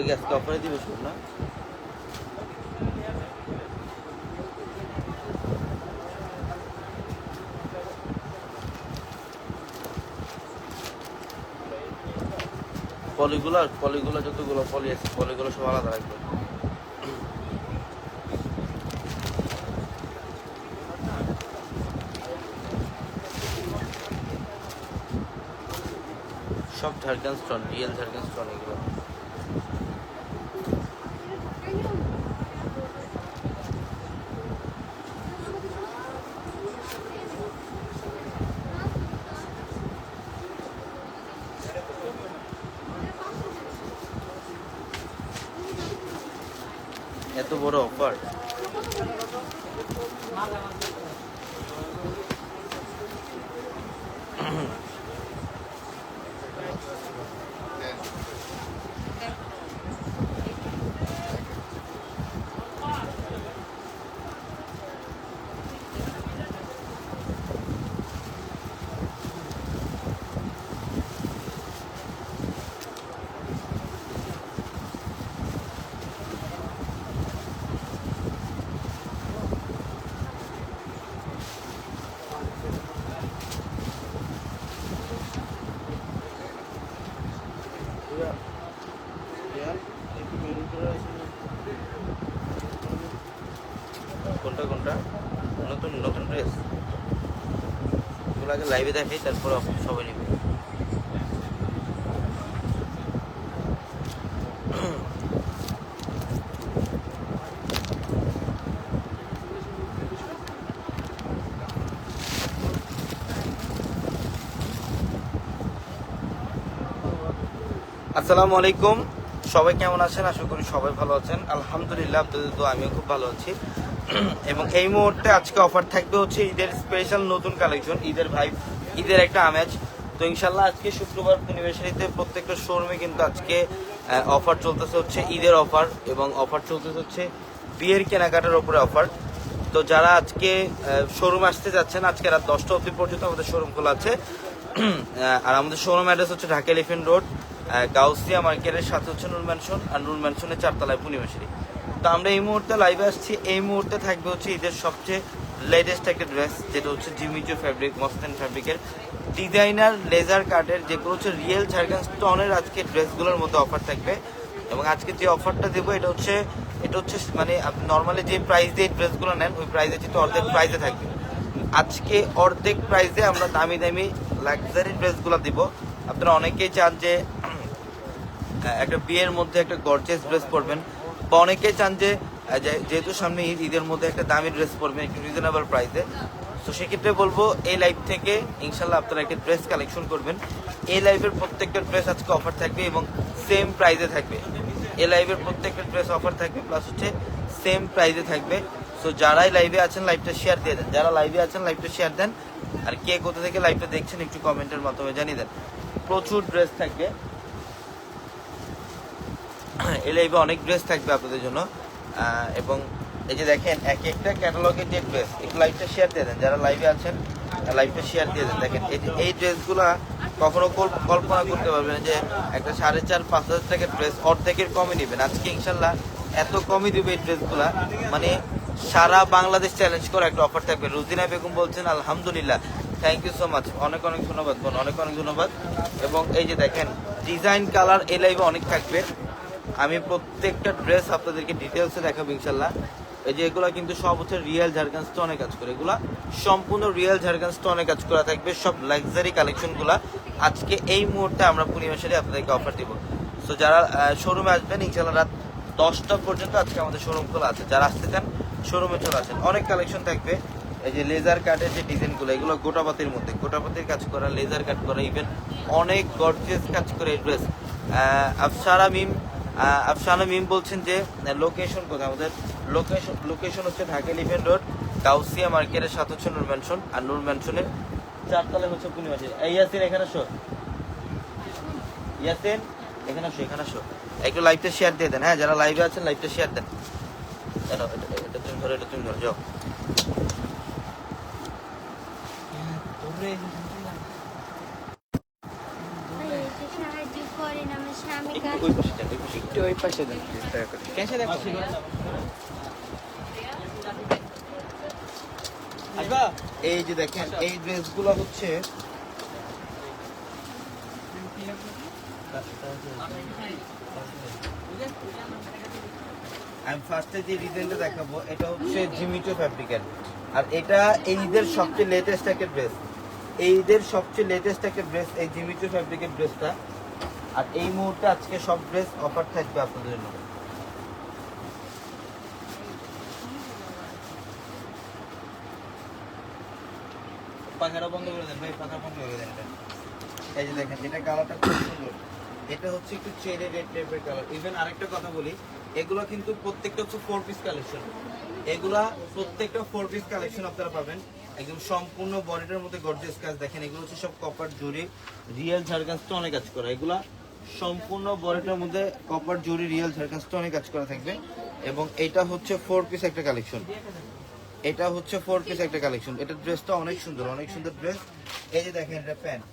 এগুলো কি অফারে দিবে সব না? পলিগুলো পলিগুলো যতগুলো পলি আছে, পলিগুলো সব আলাদা রাখবে। সব Jharkhand stone real Jharkhand stone এগুলো। এত বড় অফার কোনটা কোনটা নতুন নতুন ড্রেস আগে লাইভে দেখাই, তারপর সবাই নেবে আসসালামু আলাইকুম। সবাই কেমন আছেন? আশা করি সবাই ভালো আছেন। আলহামদুলিল্লাহ, আপনাদের তো আমিও খুব ভালো আছি। এবং এই মুহূর্তে আজকে অফার থাকবে হচ্ছে ঈদের স্পেশাল নতুন কালেকশন ঈদের ভাই ঈদের একটা আমেজ। তো ইনশাল্লাহ আজকে শুক্রবার ইউনিভার্সিটিতে প্রত্যেকটা শোরুমে কিন্তু আজকে অফার চলতেছে হচ্ছে ঈদের অফার এবং অফার চলতেছে হচ্ছে বিয়ের কেনাকাটার ওপরে অফার তো যারা আজকে শোরুম আসতে যাচ্ছেন, আজকে রাত দশটা অবধি পর্যন্ত আমাদের শোরুম খোলা আছে। আর আমাদের শোরুম অ্যাড্রেস হচ্ছে ঢাকা এলিফেন্ট রোড গাউসিয়া মার্কেটের সাথে হচ্ছে নুর ম্যানশন আর নুর ম্যানশনের চারতলায় পূর্ণিমাশারি তো আমরা এই মুহূর্তে লাইভে আসছি। এই মুহূর্তে থাকবে হচ্ছে ঈদের সবচেয়ে লেটেস্ট একটা ড্রেস যেটা হচ্ছে জিমিজো ফ্যাব্রিক মস্তান ফ্যাব্রিকের ডিজাইনার লেজার কাটের যেগুলো হচ্ছে রিয়েল ঝাড়খান্ড স্টোনের আজকে ড্রেসগুলোর মধ্যে অফার থাকবে। এবং আজকে যে অফারটা দেবো, এটা হচ্ছে এটা হচ্ছে মানে আপনি নর্মালি যে প্রাইস দিয়ে ড্রেসগুলো নেন, ওই প্রাইসে যেহেতু অর্ধেক প্রাইসে থাকবে। আজকে অর্ধেক প্রাইসে আমরা দামি দামি লাক্সারি ড্রেসগুলো দিব। আপনারা অনেকেই চান যে একটা বিয়ের মধ্যে একটা গর্জেস ড্রেস পরবেন। বা অনেকেই চান যে যেহেতু সামনে ঈদ, ঈদের মধ্যে একটা দামি ড্রেস পরবেন, একটু রিজনেবল প্রাইসে তো সেক্ষেত্রে বলব, এই লাইভ থেকে ইনশাল্লাহ আপনারা একটা ড্রেস কালেকশন করবেন। এই লাইভের প্রত্যেকটা ড্রেস আজকে অফার থাকবে এবং সেম প্রাইসে থাকবে। এই লাইভের প্রত্যেকটা ড্রেস অফার থাকবে প্লাস হচ্ছে সেম প্রাইসে থাকবে। সো যারাই লাইভে আছেন লাইভটা শেয়ার দিয়ে দেন। যারা লাইভে আছেন লাইভটা শেয়ার দেন। আর কে কোথা থেকে লাইভটা দেখছেন, একটু কমেন্টের মাধ্যমে জানিয়ে দেন। প্রচুর ড্রেস থাকবে। এই লাইভে অনেক ড্রেস থাকবে আপনাদের জন্য। এবং এই যে দেখেন, এক একটা ক্যাটালগের যে ড্রেস একটু লাইভটা শেয়ার দিয়ে দেন, যারা লাইভে আছেন লাইভটা শেয়ার দিয়ে দেন। দেখেন, এই ড্রেসগুলো কখনো কল্পনা করতে পারবেন যে একটা সাড়ে চার, পাঁচ হাজার টাকার ড্রেস অর্ধেকের কমে নেবেন। আজকে ইনশাল্লাহ এত কমই দেবে এই ড্রেসগুলা মানে সারা বাংলাদেশ চ্যালেঞ্জ করে একটা অফার থাকবে। রুজিনা বেগম বলছেন, আলহামদুলিল্লাহ থ্যাংক ইউ সো মাচ অনেক অনেক ধন্যবাদ, বোন, অনেক অনেক ধন্যবাদ। এবং এই যে দেখেন ডিজাইন কালার এই লাইভে অনেক থাকবে। আমি প্রত্যেকটা ড্রেস আপনাদেরকে ডিটেলসে দেখাবো ইনশাল্লাহ এই যে এগুলো কিন্তু সব হচ্ছে রিয়েল ঝাড়খান্ড স্টোনে কাজ করে। এগুলা সম্পূর্ণ রিয়েল ঝাড়খান্ড স্টোনে কাজ করা থাকবে। সব লাক্সারি কালেকশনগুলা আজকে এই মুহূর্তে আমরা পূর্ণিমাশারি আপনাদেরকে অফার দিব। সো যারা শোরুমে আসবেন ইনশাল্লাহ রাত দশটা পর্যন্ত আজকে আমাদের শোরুম খোলা আছে। যারা আসতে চান শোরুমে চলে আসেন। অনেক কালেকশন থাকবে। এই যে লেজার কাটের যে ডিজাইনগুলো এগুলো গোটাপাতির মধ্যে। গোটাপাতির কাজ করা লেজার কাট করা ইভেন অনেক গর্জিয়াস কাজ করে এই ড্রেস আফসারা মিম আফসানা মিম বলছেন যে লোকেশন কোথায়? আমাদের লোকেশন লোকেশন হচ্ছে ঢাকা এলিফেন্ট রোড গাউসিয়া মার্কেটের সাথে হচ্ছে নূর ম্যানশন আর নূর ম্যানশনের চারতলায় হচ্ছে এই ইয়াসিন এখানে শো ইয়াসিন এখানে আসো এখানে আসো। একটু লাইভটা শেয়ার দিয়ে দেন। হ্যাঁ যারা লাইভে আছেন লাইভটা শেয়ার দেন। এটা তুমি ধরো, এটা তুমি ধরো, যাও ভাই, একটু সাহায্য করেন আমার স্বামী একটু ওই পাশে যান, ওই পাশে। একটু ওই পাশে দেন। ক্যাশে দেখো। এই যে দেখেন এই ড্রেসগুলো হচ্ছে আমি ফার্স্টে যে ডিজাইনটা দেখাবো এটা হচ্ছে জিমিটো ফ্যাব্রিকের আর এটা এই ঈদের সবচেয়ে লেটেস্ট একটা ড্রেস এই ঈদের সবচেয়ে লেটেস্ট একটা ড্রেস এই জিমিটো ফ্যাব্রিকের ড্রেসটা আর এই মুহূর্তে আজকে সব ড্রেস অফার থাকবে আপনাদের জন্য। বন্ধ দেন বন্ধ দেন দেখেন, এটা হচ্ছে রেড টাইপের কালার ইভেন কথা বলি কিন্তু প্রত্যেকটা হচ্ছে ফোর পিস কালেকশন এগুলা প্রত্যেকটা ফোর পিস কালেকশন আপনারা পাবেন। একদম সম্পূর্ণ বডিটার মধ্যে গর্জিয়াস কাজ। দেখেন, এগুলো হচ্ছে সব কপার জুড়ি রিয়েল ঝাড়কাজ অনেক কাজ করা। এগুলা সম্পূর্ণ বডিটার মধ্যে কপার জুড়ি রিয়েল ঝাড়কাজ অনেক কাজ করা থাকবে। এবং এটা হচ্ছে ফোর পিস একটা কালেকশন এটা হচ্ছে ফোর পিস একটা কালেকশন এটা ড্রেসটা অনেক সুন্দর অনেক সুন্দর ড্রেস এই যে দেখেন এটা প্যান্ট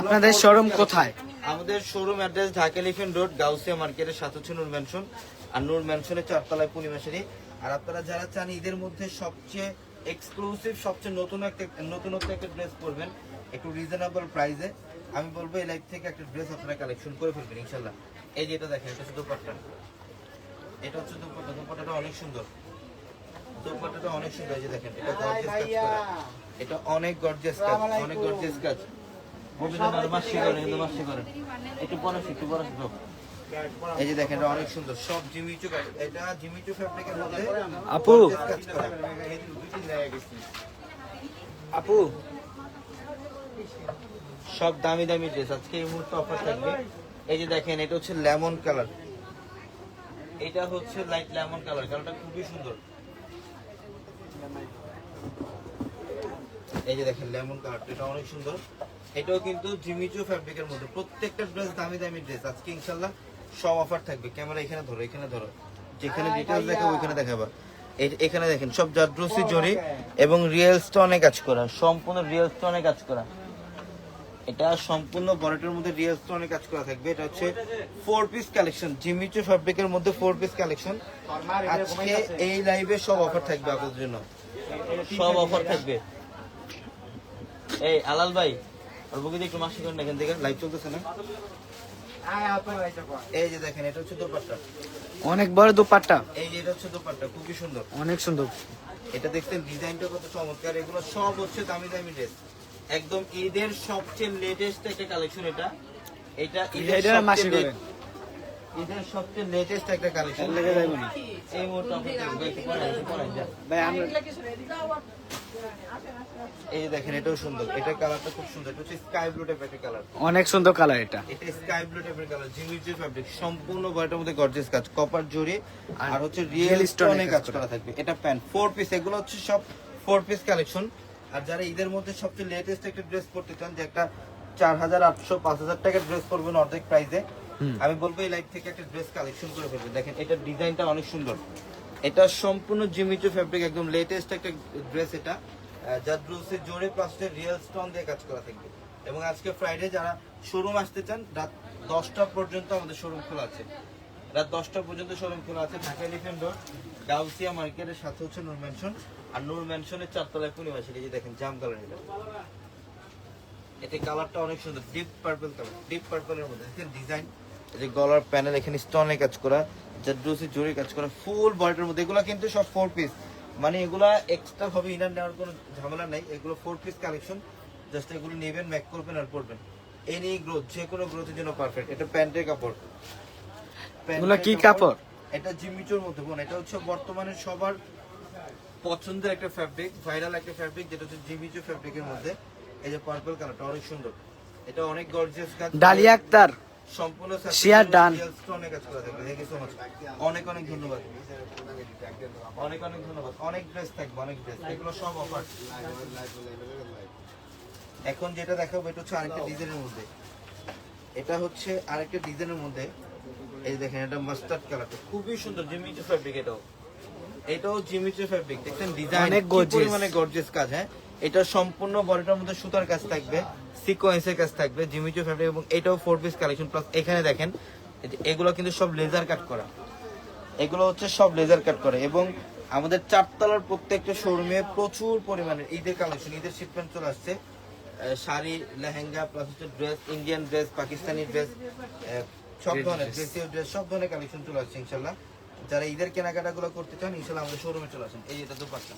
আপনাদের শোরুম কোথায়? আমাদের showroom address Dhaka elephant road Gausia মার্কেটের সাথে হচ্ছে নূর ম্যানশন আর নূর ম্যানশনের চারতলায় পূর্ণিমাশারি আর আপনারা যারা চান ঈদের মধ্যে সবচেয়ে এক্সক্লুসিভ সবচেয়ে নতুন একটা নতুনত্ব একটা ড্রেস পরবেন। একটু রিজনেবল প্রাইসে আমি বলব এই লাইফ থেকে একটা ড্রেস আপনারা কালেকশন করে ফেলবেন ইনশাল্লাহ এই যে এটা দেখেন এটা হচ্ছে দোপাট্টা। এটা হচ্ছে দোপাট্টা। দোপাট্টাটা অনেক সুন্দর। দোপাট্টাটা অনেক সুন্দর এই যে দেখেন এটা গর্জিয়াস কাজ করা। এটা অনেক গর্জিয়াস কাজ অনেক গর্জিয়াস কাজ। রবীন্দ্রনাথ মাসি করেন কিন্তু মাসি করেন একটু পরাশ একটু ব্রো এই যে দেখেন এটা অনেক সুন্দর। সব জিমিচু কাজ এটা জিমিচু ফ্যাব্রিকের মধ্যে আপু। আপু। সব দামি দামি ড্রেস আজকে এই মুহূর্তে অফার থাকবে। এই যে দেখেন এটা হচ্ছে লেমন কালার এটা হচ্ছে লাইট লেমন কালার কালারটা খুবই সুন্দর। এই যে দেখেন লেমন কালারটা এটা অনেক সুন্দর। এটাও কিন্তু জিমিচু ফ্যাব্রিকের মধ্যে। প্রত্যেকটা ড্রেস দামি দামি ড্রেস আজকে ইনশাল্লাহ সব অফার থাকবে। ক্যামেরা এখানে ধরো এখানে ধরো। যেখানে ডিটেলস দেখাবো ওইখানে দেখাবা। এখানে দেখেন সব জাদ্রসি জরি এবং রিয়েল স্টোনে কাজ করা। সম্পূর্ণ রিয়েল স্টোনে কাজ করা। এটা সম্পূর্ণ বডিটার মধ্যে রিয়েল স্টোনে কাজ করা থাকবে। এটা হচ্ছে ফোর পিস কালেকশন জিমিচু ফ্যাব্রিকের মধ্যে ফোর পিস কালেকশন আজকে এই লাইভে সব অফার থাকবে আপনাদের জন্য। সব অফার থাকবে। এই আলাল ভাই ওর বুকে একটু মাসি করেন এখান থেকে লাইভ চলতেছে না? এই যে দেখেন এটা হচ্ছে দোপাট্টা। অনেক বড় দুপাট্টা। এই যে এটা হচ্ছে দোপাট্টা খুবই সুন্দর। অনেক সুন্দর। এটা দেখতে ডিজাইনটা কত চমৎকার এগুলো সব হচ্ছে দামি দামি ড্রেস একদম ঈদের সবচেয়ে লেটেস্ট একটা কালেকশন এটা। এটা ঈদের মাসি সবচেয়ে করেন ঈদের সবচেয়ে লেটেস্ট একটা কালেকশন লেগে যাইবো না। এই মুহূর্তে। ভাই আমরা এই দেখেন এটাও সুন্দর। এটা কালারটা খুব সুন্দর। এটা হচ্ছে স্কাই ব্লু টাইপের একটা কালার অনেক সুন্দর কালার এটা। এটা স্কাই ব্লু টাইপের কালার জিমিচি ফ্যাব্রিক সম্পূর্ণ বডিটার মধ্যে গর্জিয়াস কাজ। কপার জরি আর হচ্ছে রিয়েল স্টোনে কাজ কাজ করা। থাকবে। এটা প্যান্ট ফোর পিস এগুলো হচ্ছে সব ফোর পিস কালেকশন আর যারা ঈদের মধ্যে সবচেয়ে লেটেস্ট একটা ড্রেস পরতে চান যে একটা চার হাজার আটশো পাঁচ হাজার টাকার ড্রেস পরবেন অর্ধেক প্রাইসে আমি বলব এই লাইফ থেকে একটা ড্রেস কালেকশন করে ফেলবেন। দেখেন এটার ডিজাইনটা অনেক সুন্দর। এটা সম্পূর্ণ জিমিচু ফ্যাব্রিক একদম লেটেস্ট একটা ড্রেস এটা। যার ড্রেসের জোরে পাশে রিয়েল স্টোন দিয়ে কাজ করা থাকবে। এবং আজকে ফ্রাইডে যারা শোরুম আসতে চান রাত দশটা পর্যন্ত আমাদের শোরুম খোলা আছে। রাত দশটা পর্যন্ত শোরুম খোলা আছে। ঢাকা এলিফেন্ট রোড গাউসিয়া মার্কেটের সাথে হচ্ছে নূর ম্যানশন আর নূর ম্যানশনের চারতলায় পূর্ণিমাসী এই যে দেখেন জাম কালার এটা এতে কালারটা অনেক সুন্দর ডিপ পার্পল কালার ডিপ পার্পলের মধ্যে। দেখেন ডিজাইন এই যে গলার প্যানেল এখানে স্টোনে কাজ করা জাদ্রুসি জরি কাজ করা ফুল বডির মধ্যে। এগুলো কিন্তু সব ফোর পিস মানে এগুলা এক্সট্রা ভাবে ইনার নেওয়ার কোনো ঝামেলা নাই। এগুলো ফোর পিস কালেকশন জাস্ট এগুলো নেবেন ম্যাক করবেন আর পরবেন। এনি গ্রোথ যে কোনো গ্রোথের জন্য পারফেক্ট এটা প্যান্টের কাপড়। এগুলা কি কাপড়? এটা জিমিচোর মধ্যে বোন। এটা হচ্ছে বর্তমানে সবার পছন্দের একটা ফ্যাব্রিক ভাইরাল একটা ফ্যাব্রিক যেটা হচ্ছে জিমিচো ফ্যাব্রিকের মধ্যে। এই যে পার্পল কালারটা অনেক সুন্দর। এটা অনেক গর্জিয়াস কাজ ডালিয়া আক্তার। সম্পূর্ণ সো মাচ অনেক অনেক ধন্যবাদ। অনেক অনেক ধন্যবাদ। অনেক ড্রেস থাকবে অনেক ড্রেস এগুলো সব অফার এখন যেটা দেখাবো এটা হচ্ছে আরেকটা ডিজাইনের মধ্যে। এটা হচ্ছে আরেকটা ডিজাইনের মধ্যে। এই দেখেন এটা মাস্টার্ড কালারটা খুবই সুন্দর জিমিচু ফ্যাব্রিক এটাও। এটাও জিমিচু ফ্যাব্রিক দেখছেন? ডিজাইন অনেক gorgeous। মানে গর্জিয়াস কাজ হ্যাঁ? এটা সম্পূর্ণ বডিটার মধ্যে সুতার কাজ থাকবে সিকোয়েন্সের কাজ থাকবে জিমিচু ফ্যাব্রিক এবং এটাও ফোর পিস কালেকশন প্লাস এখানে দেখেন এগুলো কিন্তু সব লেজার কাট করা। এগুলো হচ্ছে সব লেজার কাট করে এবং আমাদের চারতলার প্রত্যেকটা শোরুমে প্রচুর পরিমাণে ঈদের কালেকশন ঈদের শিপমেন্ট চলে আসছে। শাড়ি লেহেঙ্গা প্লাস হচ্ছে dress Indian dress Pakistani dress সব ধরনের দেশীয় ড্রেস সব ধরনের কালেকশন চলে আসছে ইনশাল্লাহ যারা ঈদের কেনাকাটা গুলো করতে চান ইনশাল্লাহ আমাদের শোরুমে চলে আসেন। এই যেটা দুপাট্টা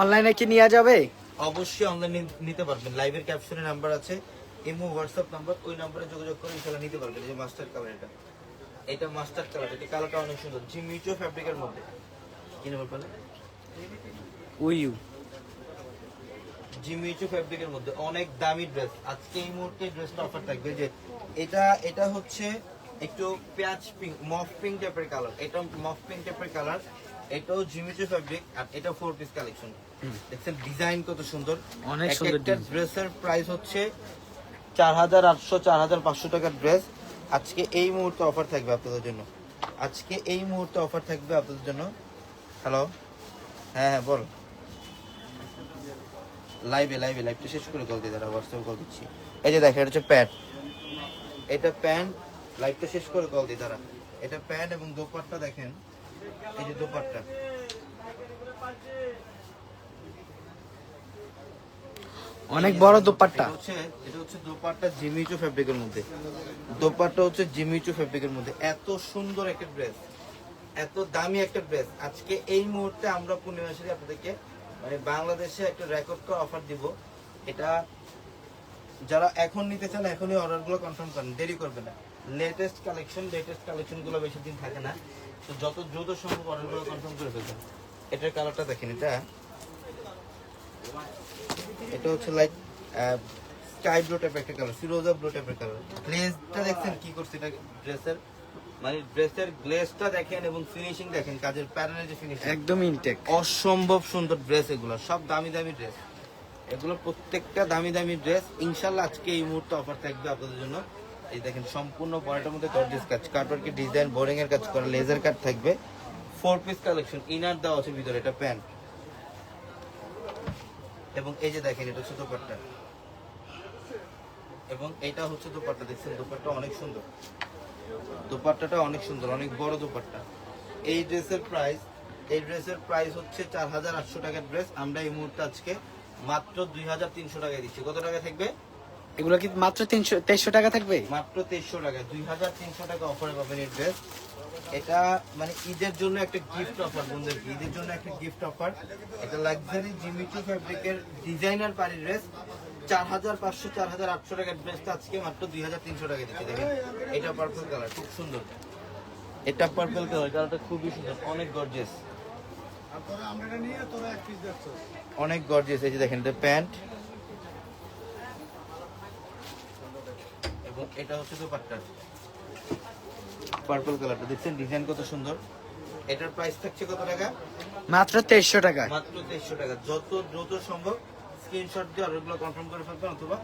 অনলাইনে কি নেওয়া যাবে? অবশ্যই অনলাইন নিতে পারবেন। লাইভের ক্যাপশনে নাম্বার আছে ইমো হোয়াটসঅ্যাপ নাম্বার ওই নাম্বারে যোগাযোগ করে ইনশাল্লাহ নিতে পারবেন। এই যে মাস্টার কালার এটা। এটা মাস্টার কালার এটা কালারটা অনেক সুন্দর। জি মিউচুয়াল ফ্যাব্রিকের মধ্যে। কি নেবেন বলেন উইউ জি মিউচুয়াল ফ্যাব্রিকের মধ্যে। অনেক দামি ড্রেস আজকে এই মুহূর্তে ড্রেসটা অফার থাকবে যে এটা এটা হচ্ছে একটু পেঁয়াজ পিঙ্ক মফ পিঙ্ক টাইপের কালার এটা মফ পিঙ্ক টাইপের কালার এটাও জিমিচু ফ্যাব্রিক আর এটা ফোর পিস কালেকশন দেখছেন ডিজাইন কত সুন্দর। অনেক সুন্দর design। ড্রেসের প্রাইস হচ্ছে চার হাজার আটশো চার হাজার পাঁচশো টাকার ড্রেস আজকে এই মুহূর্তে অফার থাকবে আপনাদের জন্য। আজকে এই মুহূর্তে অফার থাকবে আপনাদের জন্য। হ্যালো হ্যাঁ হ্যাঁ বল। লাইভে লাইভে লাইভটা শেষ করে কল দিয়ে দাঁড়া হোয়াটসঅ্যাপে কল দিচ্ছি। এই যে দেখেন এটা হচ্ছে প্যান্ট এটা প্যান্ট লাইভটা শেষ করে কল দিয়ে দাঁড়া। এটা প্যান্ট এবং দোপাট্টা দেখেন। এই যে দোপাট্টা। অনেক বড় দোপাট্টা। হচ্ছে এটা হচ্ছে দোপাট্টা জিমিচু ফ্যাব্রিকের মধ্যে। দোপাট্টা হচ্ছে জিমিচু ফ্যাব্রিকের মধ্যে। এত সুন্দর একটা ড্রেস এত দামি একটা ড্রেস আজকে এই মুহূর্তে আমরা পূর্ণিমা সেরে আপনাদেরকে মানে বাংলাদেশে একটা রেকর্ড করে অফার দিব। এটা যারা এখন নিতে চান এখনই অর্ডারগুলো কনফার্ম করেন। দেরি করবে না। লেটেস্ট কালেকশন লেটেস্ট কালেকশনগুলো বেশি দিন থাকে না। তো যত দ্রুত সম্ভব অর্ডারগুলো কনফার্ম করে ফেলবেন এটার কালারটা দেখেন এটা। এটা হচ্ছে লাইক স্কাই ব্লু টাইপের একটা কালার ফিরোজা ব্লু টাইপের কালার গ্লেজটা দেখছেন কি করছে এটা ড্রেসের মানে ড্রেসের গ্লেজটা দেখেন এবং ফিনিশিং দেখেন কাজের প্যানেলের যে ফিনিশিং একদম ইনটেক অসম্ভব সুন্দর ড্রেস এগুলো সব দামি দামি ড্রেস এগুলো প্রত্যেকটা দামি দামি ড্রেস ইনশাল্লাহ আজকে এই মুহূর্তে অফার থাকবে আপনাদের জন্য। এই দেখেন, সম্পূর্ণ বডিটার মধ্যে গর্জিয়াস কাজ কাটওয়ার্কের ডিজাইন বোরিং এর কাজ করা লেজার কাট থাকবে। ফোর পিস কালেকশন ইনার দেওয়া আছে ভিতরে, এটা প্যান্ট এবং এই যে দেখেন, এটা হচ্ছে দোপাট্টা। এবং এটা হচ্ছে দোপাট্টা, দেখছেন, দোপাট্টা অনেক সুন্দর। দোপাট্টাটা অনেক সুন্দর, অনেক বড় দোপাট্টা। এই ড্রেসের প্রাইস এই ড্রেসের প্রাইস হচ্ছে চার হাজার আটশো টাকার ড্রেস আমরা এই মুহূর্তে আজকে মাত্র দুই হাজার তিনশো টাকায় দিচ্ছি। কত টাকা থাকবে? এগুলো কি মাত্র তিনশো তেইশশো টাকা থাকবে? মাত্র তেইশশো টাকা দুই হাজার তিনশো টাকা অফারে পাবেন এই ড্রেস এটা মানে ঈদের জন্য একটা গিফট অফার বন্ধুদেরকে ঈদের জন্য একটা গিফট অফার এটা লাক্সারি জিমিচু ফ্যাব্রিকের ডিজাইনার পারি ড্রেস চার হাজার পাঁচশো চার হাজার আটশো টাকার ড্রেসটা আজকে মাত্র দুই হাজার তিনশো টাকা দিচ্ছে দেখেন। এটা পার্পল কালার খুব সুন্দর। এটা পার্পল কালার কালারটা খুবই সুন্দর অনেক গর্জিয়াস অনেক গর্জিয়াস এই যে দেখেন এটা প্যান্ট। এবং এটা হচ্ছে দোপাট্টা। পার্পল কালারটা দেখছেন? ডিজাইন কত সুন্দর। এটার প্রাইস থাকছে কত টাকা? মাত্র তেইশশো টাকা। মাত্র তেইশশো টাকা। যত দ্রুত সম্ভব স্ক্রিনশট দিয়ে অর্ডারগুলো কনফার্ম করে ফেলবেন অথবা